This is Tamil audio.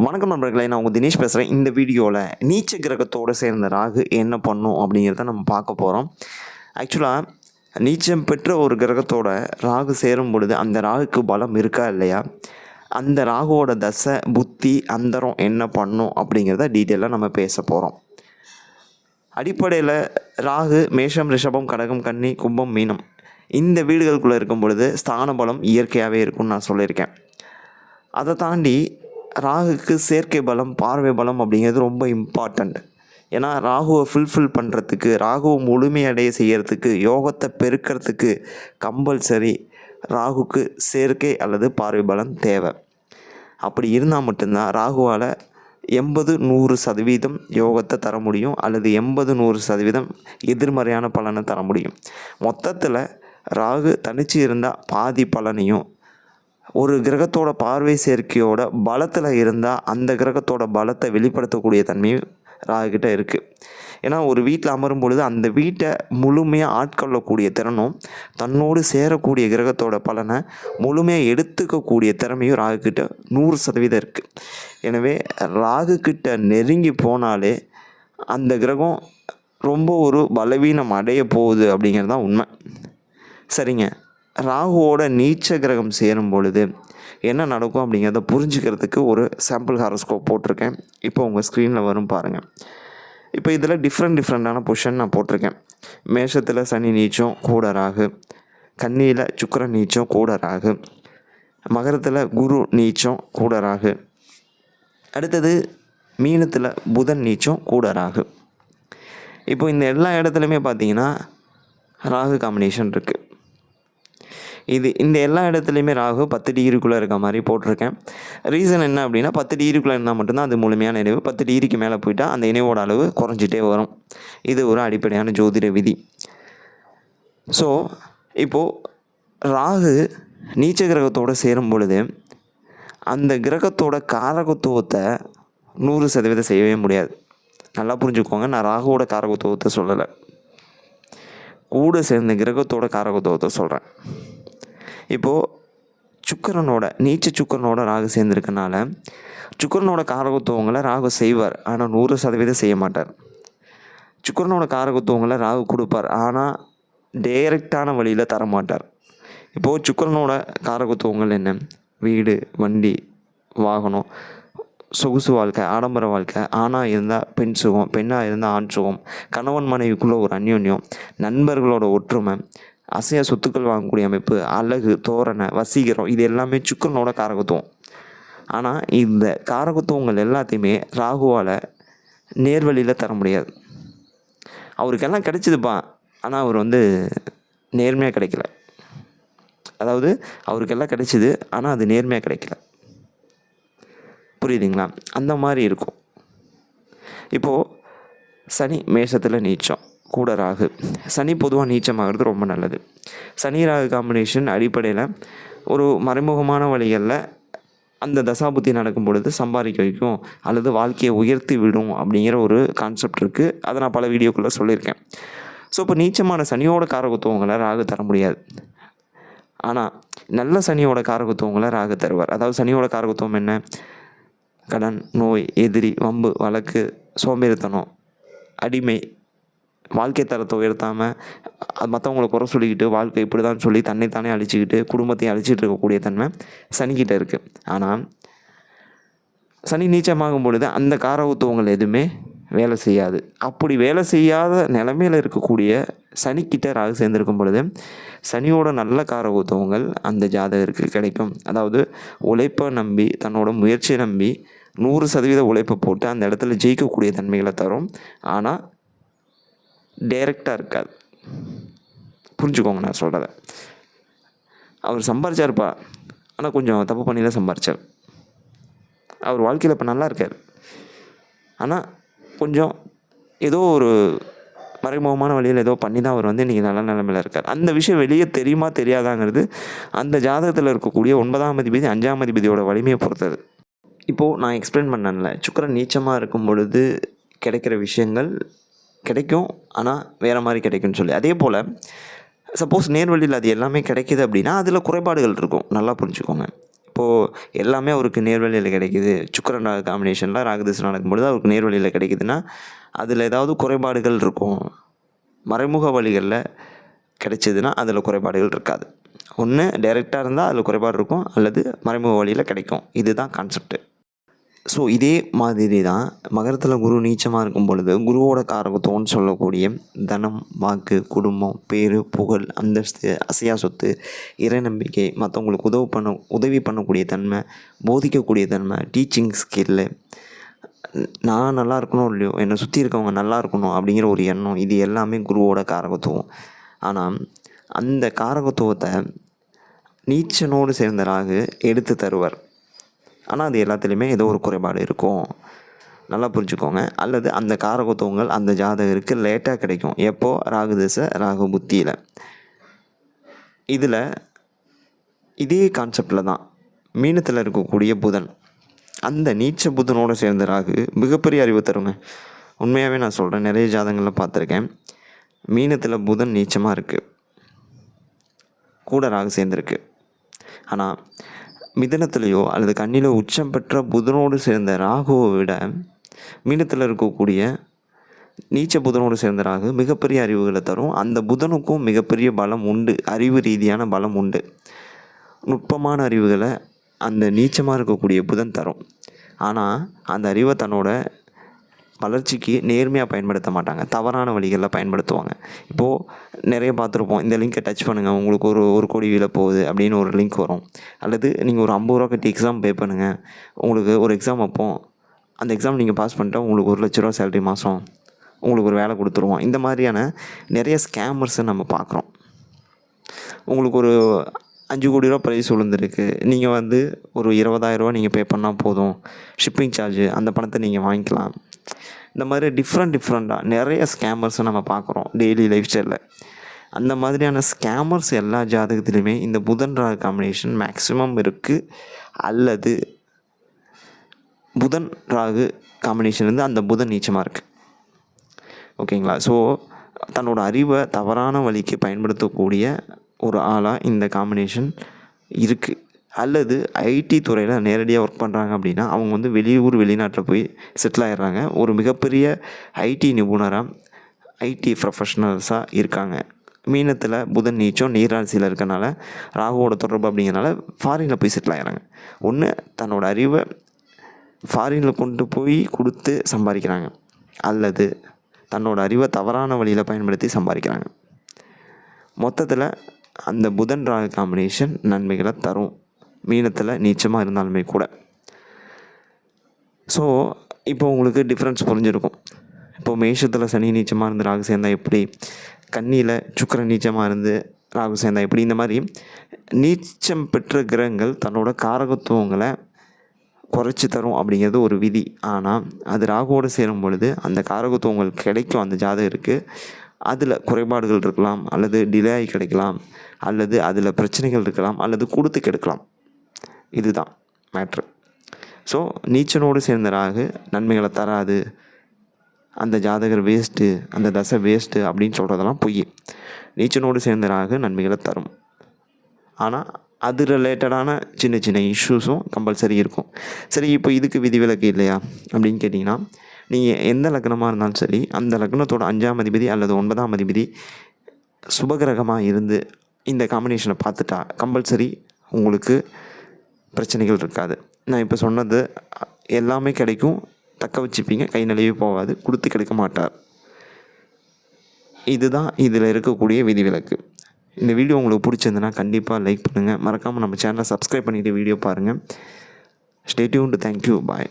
வணக்கம் நண்பர்களே நான் உங்கள் தினேஷ் பேசுகிறேன் இந்த வீடியோவில் நீச்ச கிரகத்தோடு சேர்ந்த ராகு என்ன பண்ணும் அப்படிங்கிறத நம்ம பார்க்க போகிறோம் ஆக்சுவலாக நீச்சம் பெற்ற ஒரு கிரகத்தோட ராகு சேரும் பொழுது அந்த ராகுக்கு பலம் இருக்கா இல்லையா? அந்த ராகுவோட தசை புத்தி அந்தரம் என்ன பண்ணும் அப்படிங்கிறத டீட்டெயிலாக நம்ம பேச போகிறோம் அடிப்படையில் ராகு மேஷம் ரிஷபம் கடகம் கன்னி கும்பம் மீனம் இந்த வீடுகளுக்குள்ளே இருக்கும் பொழுது ஸ்தான பலம் இயற்கையாகவே இருக்கும்னு நான் சொல்லியிருக்கேன். அதை தாண்டி ராகுக்கு செயற்கை பலம் பார்வை பலம் அப்படிங்கிறது ரொம்ப இம்பார்ட்டண்ட் ஏன்னா ராகுவை ஃபுல்ஃபில் பண்ணுறதுக்கு ராகுவை முழுமையடைய செய்கிறதுக்கு யோகத்தை பெருக்கிறதுக்கு கம்பல்சரி ராகுக்கு சேர்க்கை அல்லது பார்வை பலம் தேவை. அப்படி இருந்தால் மட்டும்தான் ராகுவால் எண்பது நூறு சதவீதம் யோகத்தை தர முடியும் அல்லது எண்பது நூறு சதவீதம் எதிர்மறையான பலனை தர முடியும். மொத்தத்தில் ராகு தனிச்சு இருந்தால் பாதி பலனையும் ஒரு கிரகத்தோட பார்வை சேர்க்கையோட பலத்தில் இருந்தால் அந்த கிரகத்தோட பலத்தை வெளிப்படுத்தக்கூடிய தன்மையும் ராகுகிட்ட இருக்குது ஏன்னா ஒரு வீட்டில் அமரும் பொழுது அந்த வீட்டை முழுமையாக ஆட்கொள்ளக்கூடிய திறனும் தன்னோடு சேரக்கூடிய கிரகத்தோட பலனை முழுமையாக எடுத்துக்கக்கூடிய திறமையும் ராகுக்கிட்ட நூறு சதவீதம் இருக்குது எனவே ராகுக்கிட்ட நெருங்கி போனாலே அந்த கிரகம் ரொம்ப ஒரு பலவீனம் அடைய போகுது அப்படிங்கிறது தான் உண்மை. சரிங்க. ராகுவோட நீச்ச கிரகம் சேரும் பொழுது என்ன நடக்கும் அப்படிங்கிறத புரிஞ்சுக்கிறதுக்கு ஒரு சாம்பிள் ஹாரோஸ்கோப் போட்டிருக்கேன். இப்போ உங்கள் ஸ்க்ரீனில் வரும் பாருங்கள் இப்போ இதில் டிஃப்ரெண்ட் டிஃப்ரெண்ட்டான பொசிஷன் நான் போட்டிருக்கேன். மேஷத்தில் சனி நீச்சம் கூட ராகு. கன்னியில் சுக்கிரன் நீச்சம் கூட ராகு. மகரத்தில் குரு நீச்சம் கூட ராகு. அடுத்தது மீனத்தில் புதன் நீச்சம் கூட ராகு. இப்போ இந்த எல்லா இடத்துலையுமே பார்த்தீங்கன்னா ராகு காம்பினேஷன் இருக்குது இது இந்த எல்லா இடத்துலையுமே ராகு பத்து டிகிரிக்குள்ளே இருக்க மாதிரி போட்டிருக்கேன். ரீசன் என்ன அப்படின்னா பத்து டிகிரிக்குள்ளே இருந்தால் மட்டும்தான் அது முழுமையான இணைவு. பத்து டிகிரிக்கு மேலே போயிட்டால் அந்த இணைவோட அளவு குறைஞ்சிட்டே வரும். இது ஒரு அடிப்படையான ஜோதிட விதி. ஸோ இப்போது ராகு நீச்ச கிரகத்தோடு சேரும் பொழுது அந்த கிரகத்தோட காரகத்துவத்தை நூறு சதவீதம் செய்யவே முடியாது. நல்லா புரிஞ்சுக்கோங்க நான் ராகுவோட காரகத்துவத்தை சொல்லலை. கூட சேர்ந்த கிரகத்தோட காரகத்துவத்தை சொல்கிறேன் இப்போது சுக்கரனோட நீச்ச சுக்கரனோட ராகு சேர்ந்துருக்கனால சுக்கரனோட காரகத்துவங்களை ராகு செய்வார். ஆனால் நூறு சதவீதம் செய்ய மாட்டார். சுக்கரனோட காரகத்துவங்களை ராகு கொடுப்பார். ஆனால் டைரெக்டான வழியில் தர மாட்டார் இப்போது சுக்கரனோட காரகத்துவங்கள் என்ன? வீடு வண்டி வாகனம் சொகுசு வாழ்க்கை ஆடம்பர வாழ்க்கை ஆணாக இருந்தால் பெண் சுகம் பெண்ணாக இருந்தால் ஆண் சுகம் கணவன் மனைவிக்குள்ளே ஒரு அந்யோன்யம் நண்பர்களோட ஒற்றுமை அசைய சொத்துக்கள் வாங்கக்கூடிய அமைப்பு அழகு தோரணை வசீகரம் இது எல்லாமே சுக்கரனோட காரகத்துவம். ஆனால் இந்த காரகத்துவங்கள் எல்லாத்தையுமே ராகுவால் நேர்வழியில் தர முடியாது. அவருக்கெல்லாம் கிடைச்சிதுப்பா ஆனால் அவர் வந்து நேர்மையாக கிடைக்கல. அதாவது அவருக்கெல்லாம் கிடைச்சிது ஆனால் அது நேர்மையாக கிடைக்கல. புரியுதுங்களா? அந்த மாதிரி இருக்கும். இப்போது சனி மேஷத்தில் நீச்சம் கூட ராகு. சனி பொதுவாக நீச்சமாகிறது ரொம்ப நல்லது. சனி ராகு காம்பினேஷன் அடிப்படையில் ஒரு மறைமுகமான வழிகளில் அந்த தசாபுத்தி நடக்கும் பொழுது சம்பாதிக்க வைக்கும் அல்லது வாழ்க்கையை உயர்த்தி விடும் அப்படிங்கிற ஒரு கான்செப்ட் இருக்குது அதை நான் பல வீடியோக்குள்ளே சொல்லியிருக்கேன். ஸோ இப்போ நீச்சமான சனியோட காரகத்துவங்களை ராகு தர முடியாது. ஆனால் நல்ல சனியோட காரகத்துவங்களை ராகு தருவார். அதாவது சனியோட காரகத்துவம் என்ன? கடன் நோய் எதிரி வம்பு வழக்கு சோம்பேறித்தனம் அடிமை வாழ்க்கை தரத்தை உயர்த்தாமல் மற்றவங்கள குறை சொல்லிக்கிட்டு வாழ்க்கை இப்படி தான் சொல்லி தன்னைத்தானே அழிச்சிக்கிட்டு குடும்பத்தையும் அழிச்சிட்டு இருக்கக்கூடிய தன்மை சனிக்கிட்ட இருக்குது ஆனால் சனி நீச்சமாகும் பொழுது அந்த காரவுத்துவங்கள் எதுவுமே வேலை செய்யாது. அப்படி வேலை செய்யாத நிலமையில் இருக்கக்கூடிய சனிக்கிட்ட ராகு சேர்ந்திருக்கும் பொழுது சனியோட நல்ல காரவுத்துவங்கள் அந்த ஜாதகருக்கு கிடைக்கும். அதாவது உழைப்பை நம்பி தன்னோட முயற்சியை நம்பி நூறு சதவீத உழைப்பை போட்டு அந்த இடத்துல ஜெயிக்கக்கூடிய தன்மைகளை தரும். ஆனால் டைரெக்டாக இருக்காது புரிஞ்சுக்கோங்க நான் சொல்கிறத அவர் சம்பாரிச்சார்ப்பா. ஆனால் கொஞ்சம் தப்பு பண்ணி தான் சம்பாரிச்சார். அவர் வாழ்க்கையில் இப்போ நல்லா இருக்கார். ஆனால் கொஞ்சம் ஏதோ ஒரு மறைமுகமான வழியில் ஏதோ பண்ணி தான் அவர் வந்து இன்றைக்கி நல்ல நிலமையில் இருக்கார். அந்த விஷயம் வெளியே தெரியுமா தெரியாதாங்கிறது அந்த ஜாதகத்தில் இருக்கக்கூடிய ஒன்பதாம் அதிபதி அஞ்சாம் அதிபதியோட வலிமையை பொறுத்தது. இப்போது நான் எக்ஸ்பிளைன் பண்ணல சுக்கரன் நீச்சமாக இருக்கும் பொழுது கிடைக்கிற விஷயங்கள் கிடைக்கும் ஆனால் வேறு மாதிரி கிடைக்கும்னு சொல்லி. அதே போல் சப்போஸ் நேர்வழியில் அது எல்லாமே கிடைக்கிது அப்படின்னா அதில் குறைபாடுகள் இருக்கும். நல்லா புரிஞ்சுக்கோங்க. இப்போது எல்லாமே அவருக்கு நேர்வழியில் கிடைக்கிது. சுக்கரன் காம்பினேஷனில் ராகுதிசை நடக்கும்பொழுது அவருக்கு நேர்வழியில் கிடைக்குதுன்னா அதில் ஏதாவது குறைபாடுகள் இருக்கும். மறைமுக வழிகளில் கிடைச்சதுன்னா அதில் குறைபாடுகள் இருக்காது. ஒன்று டைரெக்டாக இருந்தால் அதில் குறைபாடு இருக்கும் அல்லது மறைமுக வழியில் கிடைக்கும். இதுதான் கான்செப்ட்டு ஸோ இதே மாதிரி தான் மகரத்தில் குரு நீச்சமாக இருக்கும் பொழுது குருவோட காரகத்துவம்னு சொல்லக்கூடிய தனம் வாக்கு குடும்பம் பேர் புகழ் அந்தஸ்து அசையா சொத்து இறை நம்பிக்கை மற்றவங்களுக்கு உதவி பண்ண உதவி பண்ணக்கூடிய தன்மை போதிக்கக்கூடிய தன்மை டீச்சிங் ஸ்கில்லு நான் நல்லா இருக்கணும் இல்லையோ? என்னை சுற்றி இருக்கவங்க நல்லா இருக்கணும் அப்படிங்கிற ஒரு எண்ணம் இது எல்லாமே குருவோட காரகத்துவம். ஆனால் அந்த காரகத்துவத்தை நீச்சனோடு சேர்ந்த ராகு எடுத்து தருவார். ஆனால் அது எல்லாத்துலேயுமே ஏதோ ஒரு குறைபாடு இருக்கும். நல்லா புரிஞ்சுக்கோங்க. அல்லது அந்த காரகத்துவங்கள் அந்த ஜாதகருக்கு லேட்டாக கிடைக்கும். எப்போது ராகு திசை ராகு புத்தியில். இதில் இதே கான்செப்டில் தான். மீனத்தில் இருக்கக்கூடிய புதன். அந்த நீச்ச புதனோடு சேர்ந்த ராகு மிகப்பெரிய அறிவு தருங்க. உண்மையாகவே நான் சொல்கிறேன் நிறைய ஜாதகங்களில் பார்த்துருக்கேன். மீனத்தில் புதன் நீச்சமாக இருக்குது கூட ராகு சேர்ந்துருக்கு. ஆனால் மிதனத்திலேயோ அல்லது கண்ணிலோ உச்சம் பெற்ற புதனோடு சேர்ந்த ராகுவை விட மீனத்தில் இருக்கக்கூடிய நீச்ச புதனோடு சேர்ந்த ராகு மிகப்பெரிய அறிவுகளை தரும். அந்த புதனுக்கும் மிகப்பெரிய பலம் உண்டு. அறிவு ரீதியான பலம் உண்டு. நுட்பமான அறிவுகளை அந்த நீச்சமாக இருக்கக்கூடிய புதன் தரும். ஆனால் அந்த அறிவை தன்னோட வளர்ச்சிக்கு நேர்மையாக பயன்படுத்த மாட்டாங்க. தவறான வழிகளில் பயன்படுத்துவாங்க. இப்போது நிறைய பார்த்துருப்போம். இந்த லிங்க்கை டச் பண்ணுங்கள் உங்களுக்கு ஒரு ஒரு கோடி வீல போகுது அப்படின்னு ஒரு லிங்க் வரும். அல்லது நீங்கள் ஒரு ஐம்பது ரூபா கட்டி எக்ஸாம் பே பண்ணுங்கள் உங்களுக்கு ஒரு எக்ஸாம் வைப்போம். அந்த எக்ஸாம் நீங்கள் பாஸ் பண்ணிட்டா உங்களுக்கு ஒரு லட்ச ரூபா சேலரி மாதம் உங்களுக்கு ஒரு வேலை கொடுத்துருவோம். இந்த மாதிரியான நிறைய ஸ்கேமர்ஸை நம்ம பார்க்குறோம். உங்களுக்கு ஒரு அஞ்சு கோடி ரூபா ப்ரைஸ் விழுந்துருக்கு. நீங்கள் வந்து ஒரு இருபதாயிரரூவா நீங்கள் பே பண்ணால் போதும். ஷிப்பிங் சார்ஜு அந்த பணத்தை நீங்கள் வாங்கிக்கலாம். இந்த மாதிரி டிஃப்ரெண்ட் டிஃப்ரெண்ட்டாக நிறைய ஸ்கேமர்ஸை நம்ம பார்க்குறோம் டெய்லி லைஃப் ஸ்டைலில் அந்த மாதிரியான ஸ்கேமர்ஸ் எல்லா ஜாதகத்துலேயுமே இந்த புதன் ராகு காம்பினேஷன் மேக்ஸிமம் இருக்குது அல்லது புதன் ராகு காம்பினேஷன் வந்து அந்த புதன் நீச்சமாக இருக்குது ஓகேங்களா? ஸோ தன்னோட அறிவை தவறான வழிக்கு பயன்படுத்தக்கூடிய ஒரு ஆளாக இந்த காம்பினேஷன் இருக்குது அல்லது ஐடி துறையில் நேரடியாக ஒர்க் பண்ணுறாங்க அப்படின்னா அவங்க வந்து வெளியூர் வெளிநாட்டில் போய் செட்டில் ஆகிடுறாங்க ஒரு மிகப்பெரிய ஐடி நிபுணராக ஐடி ப்ரொஃபஷ்னல்ஸாக இருக்காங்க. மீனத்தில் புதன் நீச்சம் நீராசியில் இருக்கனால ராகுவோட தொடர்பு அப்படிங்கிறனால ஃபாரினில் போய் செட்டில் ஆகிறாங்க ஒன்று தன்னோட அறிவை ஃபாரினில் கொண்டு போய் கொடுத்து சம்பாதிக்கிறாங்க. அல்லது தன்னோட அறிவை தவறான வழியில் பயன்படுத்தி சம்பாதிக்கிறாங்க. மொத்தத்தில் அந்த புதன் ராகு காம்பினேஷன் நன்மைகளை தரும். மீனத்தில் நீச்சமாக இருந்தாலுமே கூட. ஸோ இப்போ உங்களுக்கு டிஃப்ரென்ஸ் புரிஞ்சிருக்கும். இப்போ மேஷத்தில் சனி நீச்சமாக இருந்து ராகு சேர்ந்தா எப்படி? கண்ணியில் சுக்கர நீச்சமாக இருந்து ராகு சேர்ந்தா எப்படி? இந்த மாதிரி நீச்சம் பெற்ற கிரகங்கள் தன்னோட காரகத்துவங்களை குறைச்சி தரும் அப்படிங்கிறது ஒரு விதி. ஆனால் அது ராகுவோடு சேரும் பொழுது அந்த காரகத்துவங்கள் கிடைக்கும் அந்த ஜாதகருக்கு அதில் குறைபாடுகள் இருக்கலாம் அல்லது டிலே ஆகி கிடைக்கலாம் அல்லது அதில் பிரச்சனைகள் இருக்கலாம் அல்லது கொடுத்து கெடுக்கலாம். இதுதான் மேட்ரு ஸோ நீச்சனோடு சேர்ந்த ராகு நன்மைகளை தராது. அந்த ஜாதகர் வேஸ்ட்டு அந்த தசை வேஸ்ட்டு அப்படின்னு சொல்கிறதெல்லாம் பொய். நீச்சனோடு சேர்ந்த ராகு நன்மைகளை தரும். ஆனால் அது ரிலேட்டடான சின்ன சின்ன இஷ்யூஸும் கம்பல்சரி இருக்கும். சரி இப்போ இதுக்கு விதிவிலக்கு இல்லையா? அப்படின்னு கேட்டிங்கன்னா நீங்கள் எந்த லக்னமாக இருந்தாலும் சரி அந்த லக்னத்தோட அஞ்சாம் அதிபதி அல்லது ஒன்பதாம் அதிபதி சுபகிரகமாக இருந்து இந்த காம்பினேஷனை பார்த்துட்டா கம்பல்சரி உங்களுக்கு பிரச்சனைகள் இருக்காது. நான் இப்போ சொன்னது எல்லாமே கிடைக்கும். தக்க வச்சுப்பீங்க கை நழுவி போகாது கொடுத்து கிடைக்க மாட்டார். இதுதான் இதில் இருக்கக்கூடிய விதிவிலக்கு. இந்த வீடியோ உங்களுக்கு பிடிச்சிருந்துன்னா கண்டிப்பாக லைக் பண்ணுங்கள் மறக்காமல் நம்ம சேனலை சப்ஸ்கிரைப் பண்ணிவிட்டு வீடியோ பாருங்கள் ஸ்டேட்யூன் தேங்க்யூ பாய்